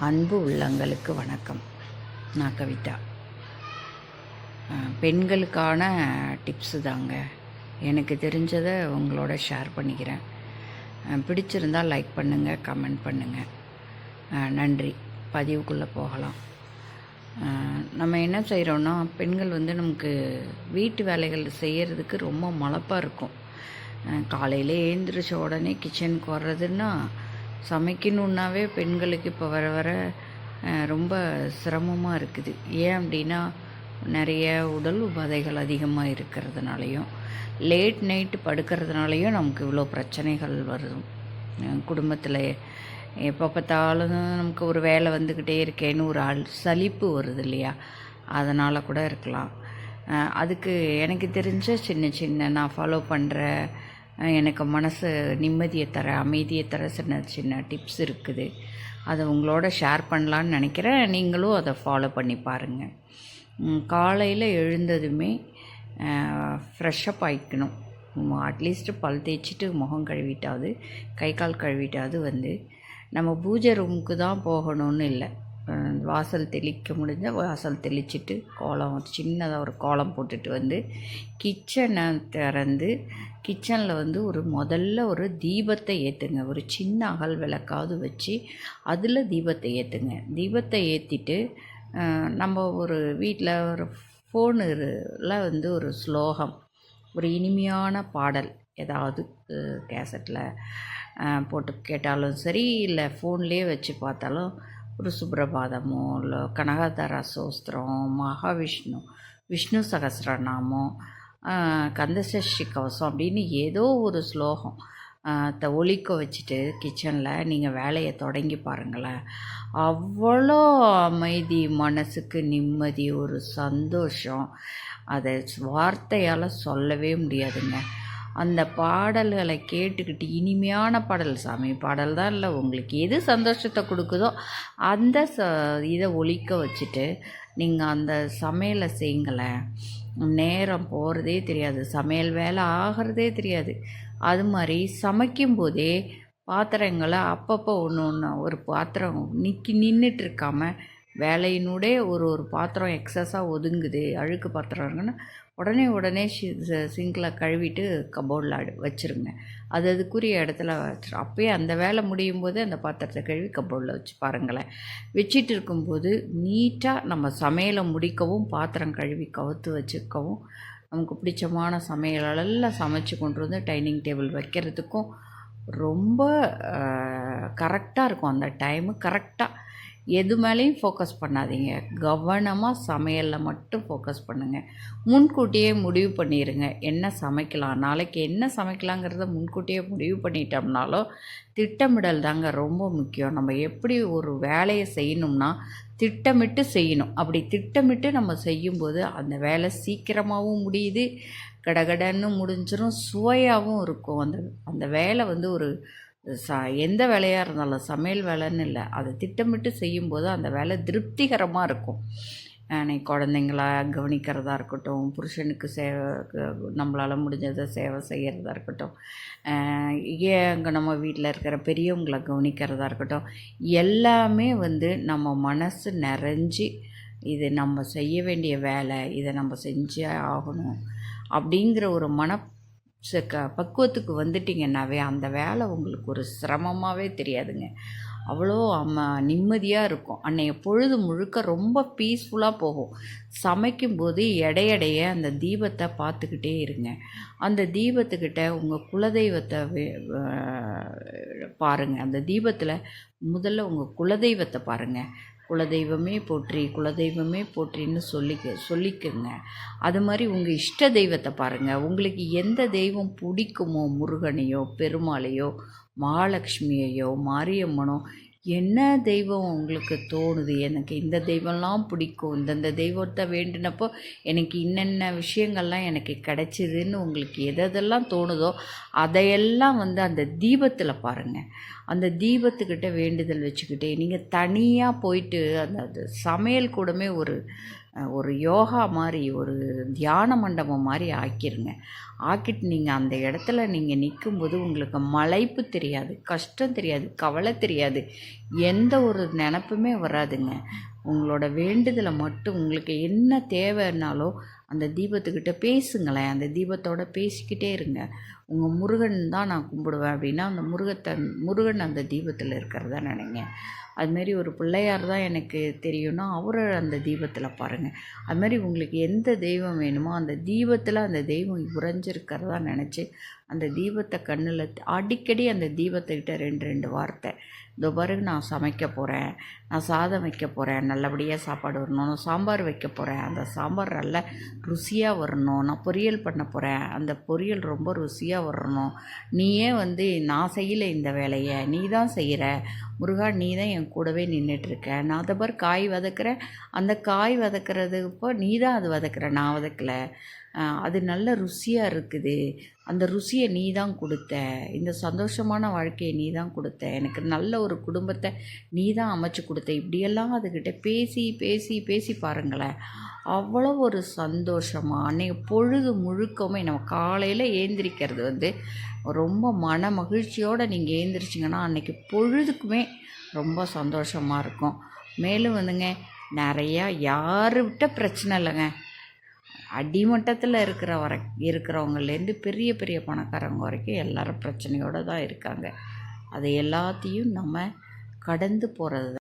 அன்பு உள்ளங்களுக்கு வணக்கம். நான் கவிதா. பெண்களுக்கான டிப்ஸு தாங்க. எனக்கு தெரிஞ்சதை உங்களோட ஷேர் பண்ணிக்கிறேன். பிடிச்சிருந்தால் லைக் பண்ணுங்கள் கமெண்ட் பண்ணுங்கள் நன்றி. பதிவுக்குள்ளே போகலாம். நம்ம என்ன செய்கிறோன்னா பெண்கள் வந்து நமக்கு வீட்டு வேலைகள் செய்கிறதுக்கு ரொம்ப மலப்பாக இருக்கும். காலையில் எழுந்திரிச்ச உடனே கிச்சனுக்கு வர்றதுன்னா சமைக்கணுன்னாவே பெண்களுக்கு இப்போ வர வர ரொம்ப சிரமமாக இருக்குது. ஏன் அப்படின்னா நிறைய உடல் உபாதைகள் அதிகமாக இருக்கிறதுனாலையும் லேட் நைட்டு படுக்கிறதுனாலையும் நமக்கு இவ்வளோ பிரச்சனைகள் வரும். குடும்பத்தில் எப்போ பார்த்தாலும் நமக்கு ஒரு வேலை வந்துக்கிட்டே இருக்கேன்னு ஒரு அல் சலிப்பு வருது இல்லையா? அதனால் கூட இருக்கலாம். அதுக்கு எனக்கு தெரிஞ்ச சின்ன சின்ன நான் ஃபாலோ பண்ணுற எனக்கு மனசு நிம்மதியை தர அமைதியை தர சின்ன சின்ன டிப்ஸ் இருக்குது. அதை உங்களோட ஷேர் பண்ணலான்னு நினைக்கிறேன். நீங்களும் அதை ஃபாலோ பண்ணி பாருங்கள் காலையில் எழுந்ததுமே ஃப்ரெஷ்ஷப் ஆகிக்கணும் அட்லீஸ்ட்டு பல் தேய்ச்சிட்டு முகம் கழுவிட்டாவது கை கால் கழுவிட்டாவது வந்து நம்ம பூஜை ரூமுக்கு தான் போகணும்னு இல்லை. வாசல் தெளிக்க முடிஞ்ச வாசல் தெளிச்சிட்டு கோலம் சின்னதாக ஒரு கோலம் போட்டுட்டு வந்து கிச்சனை திறந்து கிச்சனில் வந்து ஒரு முதல்ல ஒரு தீபத்தை ஏற்றுங்க ஒரு சின்ன அகல் விளக்காவது வச்சு அதில் தீபத்தை ஏற்றுங்க தீபத்தை ஏற்றிட்டு நம்ம ஒரு வீட்டில் ஒரு ஃபோனில் வந்து ஒரு ஸ்லோகம் ஒரு இனிமையான பாடல் ஏதாவது கேசட்டில் போட்டு கேட்டாலும் சரி இல்லை ஃபோன்லேயே வச்சு பார்த்தாலும் ஒரு சுப்ரபாதமோ இல்லை கனகாதாரா சோஸ்திரம் மகாவிஷ்ணு விஷ்ணு சகசிரநாமம் கந்தசஷ்டி கவசம் அப்படின்னு ஏதோ ஒரு ஸ்லோகம் த ஒழிக்க வச்சுட்டு கிச்சனில் நீங்கள் வேலையை தொடங்கி பாருங்களேன். அவ்வளோ அமைதி மனசுக்கு நிம்மதி ஒரு சந்தோஷம். அதை வார்த்தையால் சொல்லவே முடியாதுங்க. அந்த பாடல்களை கேட்டுக்கிட்டு இனிமையான பாடல் சாமி பாடல் தான் இல்லை. உங்களுக்கு எது சந்தோஷத்தை கொடுக்குதோ அந்த ச இதை ஒழிக்க வச்சுட்டு நீங்கள் அந்த சமையலை செய்யுங்களேன். நேரம் போகிறதே தெரியாது. சமையல் வேலை ஆகிறதே தெரியாது. அது மாதிரி சமைக்கும்போதே பாத்திரங்களை அப்பப்போ ஒன்று ஒன்று ஒரு பாத்திரம் நிற்கி நின்றுட்டு இருக்காமல் வேலையினுடைய ஒரு ஒரு பாத்திரம் எக்ஸஸாக ஒதுங்குது அழுக்கு பாத்திரம் இருக்குன்னா உடனே உடனே சிங்கில் கழுவிட்டு கபோர்டில் அடு வச்சுருங்க. அது அதுக்குரிய இடத்துல வச்சிரு அப்போயே அந்த வேலை முடியும் போது அந்த பாத்திரத்தை கழுவி கபோர்டில் வச்சு பாருங்களேன். வச்சிட்டு இருக்கும்போது நீட்டாக நம்ம சமையலை முடிக்கவும் பாத்திரம் கழுவி கவுத்து வச்சுக்கவும் நமக்கு பிடிச்சமான சமையலெல்லாம் சமைச்சு கொண்டு வந்து டைனிங் டேபிள் வைக்கிறதுக்கும் ரொம்ப கரெக்டாக இருக்கும் அந்த டைமு கரெக்டாக எது மேலேயும் ஃபோக்கஸ் பண்ணாதீங்க. கவனமாக சமையலில் மட்டும் ஃபோக்கஸ் பண்ணுங்கள் முன்கூட்டியே முடிவு பண்ணிடுங்க என்ன சமைக்கலாம்? நாளைக்கு என்ன சமைக்கலாங்கிறத முன்கூட்டியே முடிவு பண்ணிட்டோம்னாலும் திட்டமிடல் தாங்க ரொம்ப முக்கியம். நம்ம எப்படி ஒரு வேலையை செய்யணும்னா திட்டமிட்டு செய்யணும். அப்படி திட்டமிட்டு நம்ம செய்யும்போது அந்த வேலை சீக்கிரமாகவும் முடியுது. கடகடன்னு முடிஞ்சிடும் சுவையாகவும் இருக்கும். அந்த அந்த வேலை வந்து ஒரு ச எந்த வேலையாக இருந்தாலும் சமையல் வேலைன்னு இல்லை. அதை திட்டமிட்டு செய்யும்போது அந்த வேலை திருப்திகரமாக இருக்கும். நீ குழந்தைங்கள கவனிக்கிறதா இருக்கட்டும் புருஷனுக்கு சேவை நம்மளால் முடிஞ்சதை சேவை செய்கிறதா இருக்கட்டும் ஏன் அங்கே நம்ம வீட்டில் இருக்கிற பெரியவங்களை கவனிக்கிறதா இருக்கட்டும் எல்லாமே வந்து நம்ம மனசு நிறைஞ்சி இது நம்ம செய்ய வேண்டிய வேலை இதை நம்ம செஞ்சே ஆகணும் அப்படிங்கிற ஒரு மன க பக்குவத்துக்கு வந்துட்டிங்கன்னாவே அந்த வேலை உங்களுக்கு ஒரு சிரமமாகவே தெரியாதுங்க. அவ்வளோ அம்ம நிம்மதியாக இருக்கும். அன்னைய பொழுது முழுக்க ரொம்ப பீஸ்ஃபுல்லாக போகும். சமைக்கும்போது எடையடைய அந்த தீபத்தை பார்த்துக்கிட்டே இருங்க. அந்த தீபத்துக்கிட்ட உங்கள் குலதெய்வத்தை பாருங்கள் அந்த தீபத்தில் முதல்ல உங்கள் குலதெய்வத்தை பாருங்கள் குலதெய்வமே போற்றி குலதெய்வமே போற்றின்னு சொல்லிக்க சொல்லிக்கோங்க. அது மாதிரி உங்கள் இஷ்ட தெய்வத்தை பாருங்கள் உங்களுக்கு எந்த தெய்வம் பிடிக்குமோ முருகனையோ பெருமாளையோ மகாலட்சுமியையோ மாரியம்மனோ என்ன தெய்வம் உங்களுக்கு தோணுது? எனக்கு இந்த தெய்வம்லாம் பிடிக்கும். இந்தந்த தெய்வத்தை வேண்டினப்போ எனக்கு இன்னென்ன விஷயங்கள்லாம் எனக்கு கிடைச்சிதுன்னு உங்களுக்கு எதெல்லாம் தோணுதோ அதையெல்லாம் வந்து அந்த தீபத்தில் பாருங்கள் அந்த தீபத்துக்கிட்ட வேண்டுதல் வச்சுக்கிட்டே நீங்கள் தனியாக போயிட்டு அந்த அது சமையல் கூடமே ஒரு ஒரு யோகா மாதிரி ஒரு தியான மண்டபம் மாதிரி ஆக்கிடுங்க ஆக்கிட்டு நீங்கள் அந்த இடத்துல நீங்கள் நிற்கும்போது உங்களுக்கு மலைப்பு தெரியாது கஷ்டம் தெரியாது கவலை தெரியாது. எந்த ஒரு நினப்புமே வராதுங்க. உங்களோட வேண்டுதலை மட்டும் உங்களுக்கு என்ன தேவைன்னாலோ அந்த தீபத்துக்கிட்ட பேசுங்களேன். அந்த தீபத்தோட பேசிக்கிட்டே இருங்க. உங்கள் முருகன் தான் நான் கும்பிடுவேன் அப்படின்னா அந்த முருகத்தை முருகன் அந்த தீபத்தில் இருக்கிறதா நினைங்க. அதுமாரி ஒரு பிள்ளையார் தான் எனக்கு தெரியும்னா அவரை அந்த தீபத்தில் பாருங்கள் அதுமாரி உங்களுக்கு எந்த தெய்வம் வேணுமோ அந்த தீபத்தில் அந்த தெய்வம் உறைஞ்சிருக்கிறதா நினச்சி அந்த தீபத்தை கண்ணில் அடிக்கடி அந்த தீபத்துக்கிட்ட ரெண்டு ரெண்டு வார்த்தை இதோ பாருங்க நான் சமைக்க போகிறேன் நான் சாதம் வைக்க போகிறேன் நல்லபடியாக சாப்பாடு வரணும். நான் சாம்பார் வைக்க போகிறேன் அந்த சாம்பார் நல்ல ருசியாக வரணும். நான் பொரியல் பண்ண போகிறேன் அந்த பொரியல் ரொம்ப ருசியாக வரணும். நீயே வந்து நான் செய்யலை இந்த வேலையை. நீ தான் செய்கிற முருகா நீ தான் என் கூடவே நின்றுட்டுருக்க நான் அதை பார் காய் வதக்குறேன் அந்த காய் வதக்குறது இப்போ நீ தான் அது வதக்குற. நான் வதக்கலை. அது நல்ல ருசியாக இருக்குது. அந்த ருசியை நீ தான் கொடுத்த இந்த சந்தோஷமான வாழ்க்கையை நீ தான் கொடுத்த எனக்கு நல்ல ஒரு குடும்பத்தை நீ தான் அமைச்சு கொடுத்த இப்படியெல்லாம் அதுக்கிட்ட பேசி பேசி பேசி பாருங்களேன். அவ்வளோ ஒரு சந்தோஷமாக அன்றைக்கி பொழுது முழுக்கமே நம்ம காலையில் ஏந்திரிக்கிறது வந்து ரொம்ப மன மகிழ்ச்சியோடு நீங்கள் ஏந்திரிச்சிங்கன்னா அன்றைக்கி பொழுதுக்குமே ரொம்ப சந்தோஷமாக இருக்கும். மேலும் வந்துங்க நிறையா யாருவிட்ட பிரச்சனை இல்லைங்க. அடிமட்டத்தில் இருக்கிற வரை இருக்கிறவங்கலேருந்து பெரிய பெரிய பணக்காரங்க வரைக்கும் எல்லாரும் பிரச்சனையோடு தான் இருக்காங்க. அது எல்லாத்தையும் நம்ம கடந்து போகிறது